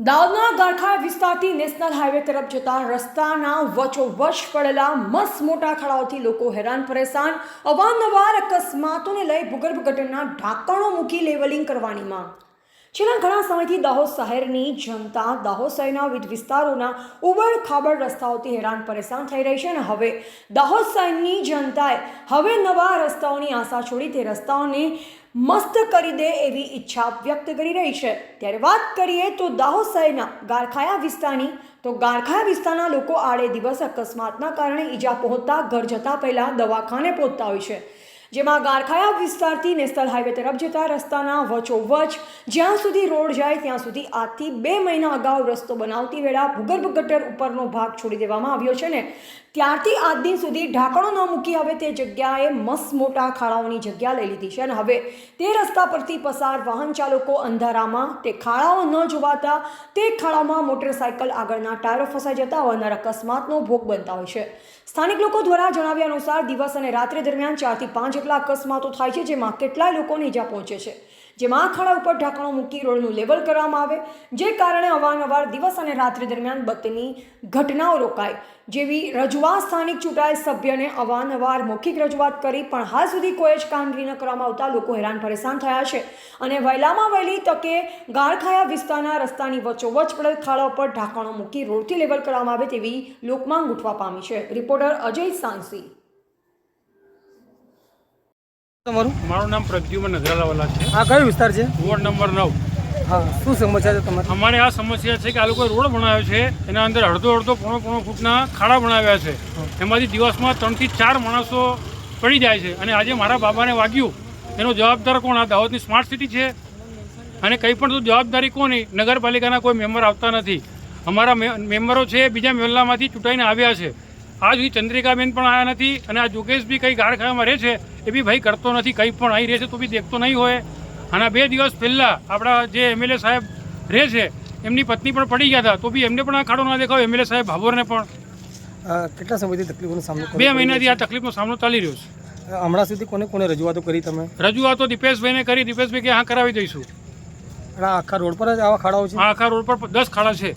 દાઉદના ગારખા વિસ્તારથી national highway તરફ જતા રસ્તાના વચોવચ પડેલા મસ્ત મોટા ખડાઓથી લોકો હેરાન, પરેશાન, અવારનવાર અકસ્માતોને લઈ ભૂગર્ભ ગટરના ઢાંકણો મૂકી લેવલિંગ કરવાની માંગ. છેલ્લા ઘણા સમયથી દાહોદ શહેરની જનતા દાહોદ શહેરના વિવિધ વિસ્તારોના ઉબડ ખાબડ રસ્તાઓથી હેરાન પરેશાન થઈ રહી છે અને હવે દાહોદ શહેરની જનતાએ હવે નવા રસ્તાઓની આશા છોડી તે રસ્તાઓને મસ્ત કરી દે એવી ઈચ્છા વ્યક્ત કરી રહી છે. ત્યારે વાત કરીએ તો દાહોદ શહેરના ગારખાયા વિસ્તારની, તો ગારખાયા વિસ્તારના લોકો આડે દિવસ અકસ્માતના કારણે ઈજા પહોંચતા ઘર જતા પહેલાં દવાખાને પહોંચતા હોય છે. જેમાં ગારખાયા વિસ્તારથી નેશનલ હાઈવે તરફ જતા રસ્તાના વચોવચ, જ્યાં સુધી રોડ જાય ત્યાં સુધી આજથી બે મહિના અગાઉ રસ્તો બનાવતી વેળા ભૂગર્ભ ગટર ઉપરનો ભાગ છોડી દેવામાં આવ્યો છે ને. ત્યારથી આજ દિન સુધી ઢાંકણો ન મૂકી હવે તે જગ્યાએ મસ્ત મોટા ખાડાઓની જગ્યા લઈ લીધી છે અને હવે તે રસ્તા પરથી પસાર વાહન ચાલકો અંધારામાં, તે ખાડાઓ ન જોવાતા, તે ખાડામાં મોટરસાયકલ આગળના ટાયરો ફસાઈ જતા હોવાના અકસ્માતનો ભોગ બનતા હોય છે. સ્થાનિક લોકો દ્વારા જણાવ્યા અનુસાર દિવસ અને રાત્રે દરમિયાન ચારથી પાંચ જેટલા અકસ્માતો થાય છે, જેમાં કેટલાય લોકોને ઈજા પહોંચે છે. જેમાં ખાડા ઉપર ઢાંકણો મૂકી રોડનું લેવલ કરવામાં આવે, જે કારણે અવારનવાર દિવસ અને રાત્રિ દરમિયાન બતની ઘટનાઓ રોકાય. જેવી રજૂઆત સ્થાનિક ચૂંટાયેલ સભ્યને અવારનવાર મૌખિક રજૂઆત કરી, પણ હાલ સુધી કોઈ જ કામગીરી ન કરવામાં આવતા લોકો હેરાન પરેશાન થયા છે. અને વહેલામાં વહેલી તકે ગાળખાયા વિસ્તારના રસ્તાની વચ્ચોવચ પડેલ ખાડા ઉપર ઢાંકણો મૂકી રોડથી લેવલ કરવામાં આવે તેવી લોકમાંગ ઉઠવા પામી છે. રિપોર્ટર અજય સાંસી. તમારું? મારું નામ પ્રદ્યુમન નગરાલાવાલા છે. આ કયો વિસ્તાર છે? વોર્ડ નંબર નવ. હા શું સમસ્યા છે તમારી? અમારે આ સમસ્યા છે કે આ લોકોએ રોડ બનાવ્યો છે એના અંદર અડધો અડધો પોણો પોણો ફૂટના ખાડા બનાવ્યા છે. એમાંથી દિવસમાં ત્રણથી ચાર માણસો પડી જાય છે. અને આજે મારા બાબાને વાગ્યું. એનો જવાબદાર કોણ? આ દાહોદની સ્માર્ટ સિટી છે. અને કંઈ પણ તો જવાબદારી કોની? નગરપાલિકાના કોઈ મેમ્બર આવતા નથી. અમારા મેમ્બરો છે બીજા મહેલામાંથી ચૂંટાઈને આવ્યા છે. આજ સુધી ચંદ્રિકાબેન પણ આવ્યા નથી અને આ જોગેશ બી કંઈ ગારખામાં રહે છે એ બી ભાઈ કરતો નથી કંઈ પણ અહીં રહે છે તો બી દેખતો નહીં હોય. અને બે દિવસ પહેલાં આપણા જે એમએલએ સાહેબ રહે છે એમની પત્ની પણ પડી ગયા હતા તો બી એમને પણ આ ખાડો ના દેખાવ એમએલએ સાહેબ ભાભોરને પણ. કેટલા સમયથી તકલીફોનો સામનો બે મહિનાથી આ તકલીફનો સામનો ચાલી રહ્યો છે. હમણાં સુધી કોને કોને રજૂઆતો કરી તમે? રજૂઆતો દીપેશભાઈને કરી દીપેશભાઈ કે હા કરાવી દઈશું. આખા રોડ પર જ આવા ખાડાઓ છે? આખા રોડ પર દસ ખાડા છે.